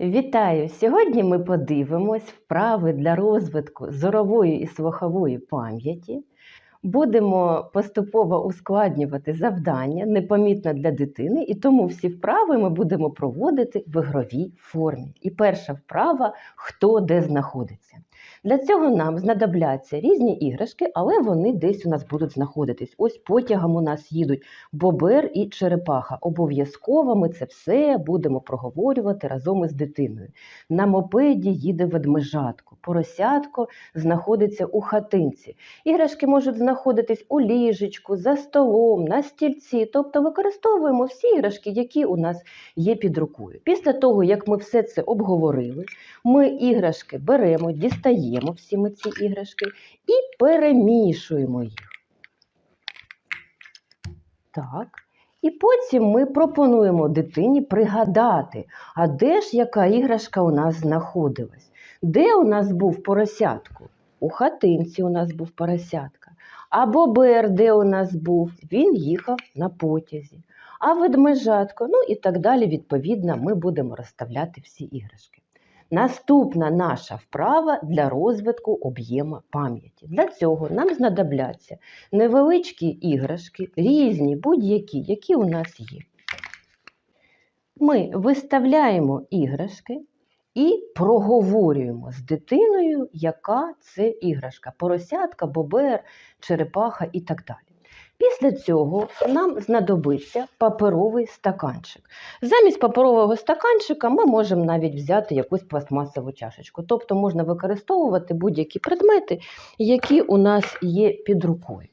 Вітаю! Сьогодні ми подивимось вправи для розвитку зорової і слухової пам'яті. Будемо поступово ускладнювати завдання непомітно для дитини, і тому всі вправи ми будемо проводити в ігровій формі. І перша вправа хто де знаходиться. Для цього нам знадобляться різні іграшки, але вони десь у нас будуть знаходитись. Ось потягом у нас їдуть бобер і черепаха. Обов'язково ми це все будемо проговорювати разом із дитиною. На мопеді їде ведмежатко, поросятко знаходиться у хатинці. Іграшки можуть знаходитись у ліжечку, за столом, на стільці. Тобто використовуємо всі іграшки, які у нас є під рукою. Після того, як ми все це обговорили, ми іграшки беремо, дістаємо всі ми ці іграшки і перемішуємо їх. Так. І потім ми пропонуємо дитині пригадати, а де ж яка іграшка у нас знаходилась? Де у нас був поросятко? У хатинці у нас був поросятка. А бобер, де у нас був? Він їхав на потязі. А ведмежатко, ну і так далі, відповідно, ми будемо розставляти всі іграшки. Наступна наша вправа для розвитку об'єма пам'яті. Для цього нам знадобляться невеличкі іграшки, різні, будь-які, які у нас є. Ми виставляємо іграшки і проговорюємо з дитиною, яка це іграшка: поросятка, бобер, черепаха і так далі. Після цього нам знадобиться паперовий стаканчик. Замість паперового стаканчика ми можемо навіть взяти якусь пластмасову чашечку. Тобто можна використовувати будь-які предмети, які у нас є під рукою.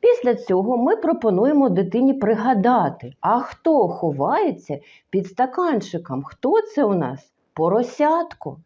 Після цього ми пропонуємо дитині пригадати, а хто ховається під стаканчиком? Хто це у нас? Поросятко.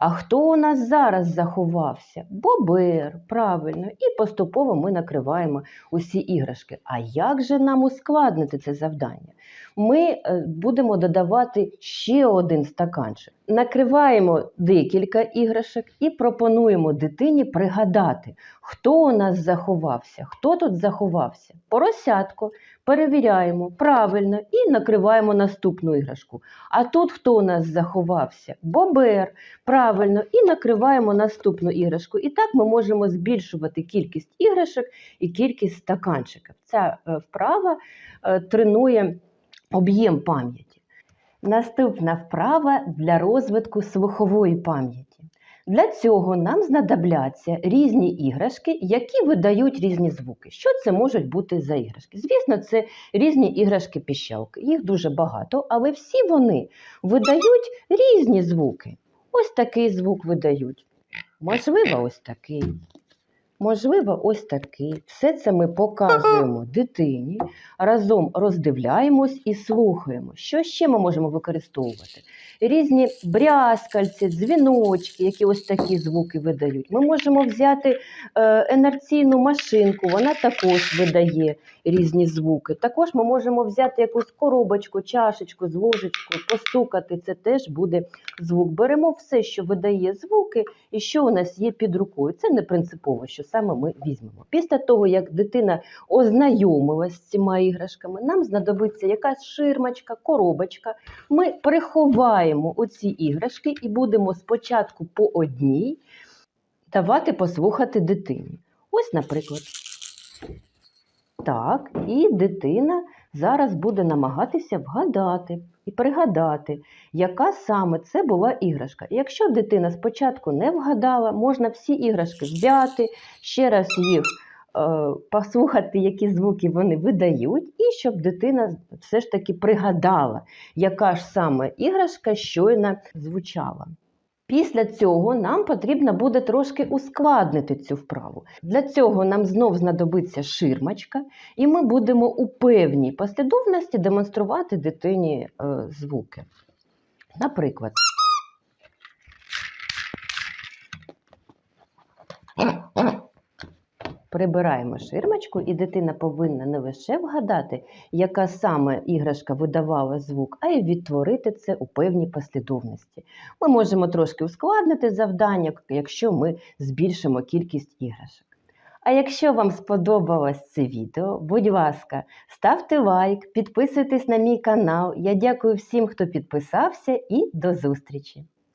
А хто у нас зараз заховався? Бобер, правильно, і поступово ми накриваємо усі іграшки. А як же нам ускладнити це завдання? Ми е, будемо додавати ще один стаканчик. Накриваємо декілька іграшок і пропонуємо дитині пригадати, хто у нас заховався, хто тут заховався. Поросятко. Перевіряємо правильно і накриваємо наступну іграшку. А тут хто у нас заховався? Бобер. Правильно, і накриваємо наступну іграшку. І так ми можемо збільшувати кількість іграшок і кількість стаканчиків. Ця е, вправа е, тренує об'єм пам'яті. Наступна вправа для розвитку слухової пам'яті. Для цього нам знадобляться різні іграшки, які видають різні звуки. Що це можуть бути за іграшки? Звісно, це різні іграшки-піщалки. Їх дуже багато, але всі вони видають різні звуки. Ось такий звук видають. Можливо, ось такий. Можливо, ось такий. Все це ми показуємо дитині, разом роздивляємось і слухаємо. Що ще ми можемо використовувати? Різні брязкальці, дзвіночки, які ось такі звуки видають. Ми можемо взяти е, енерційну машинку, вона також видає різні звуки. Також ми можемо взяти якусь коробочку, чашечку з ложечкою, постукати. Це теж буде звук. Беремо все, що видає звуки, і що у нас є під рукою. Це не принципово, що саме ми візьмемо. Після того, як дитина ознайомилась з цими іграшками, нам знадобиться якась ширмочка, коробочка. Ми приховаємо оці іграшки і будемо спочатку по одній давати послухати дитині. Ось, наприклад. Так, і дитина зараз буде намагатися вгадати і пригадати, яка саме це була іграшка. Якщо дитина спочатку не вгадала, можна всі іграшки взяти, ще раз їх е, послухати, які звуки вони видають, і щоб дитина все ж таки пригадала, яка ж саме іграшка щойно звучала. Після цього нам потрібно буде трошки ускладнити цю вправу. Для цього нам знов знадобиться ширмочка, і ми будемо у певній послідовності демонструвати дитині е, звуки. Наприклад, прибираємо ширмочку, і дитина повинна не лише вгадати, яка саме іграшка видавала звук, а й відтворити це у певній послідовності. Ми можемо трошки ускладнити завдання, якщо ми збільшимо кількість іграшок. А якщо вам сподобалось це відео, будь ласка, ставте лайк, підписуйтесь на мій канал. Я дякую всім, хто підписався, і до зустрічі!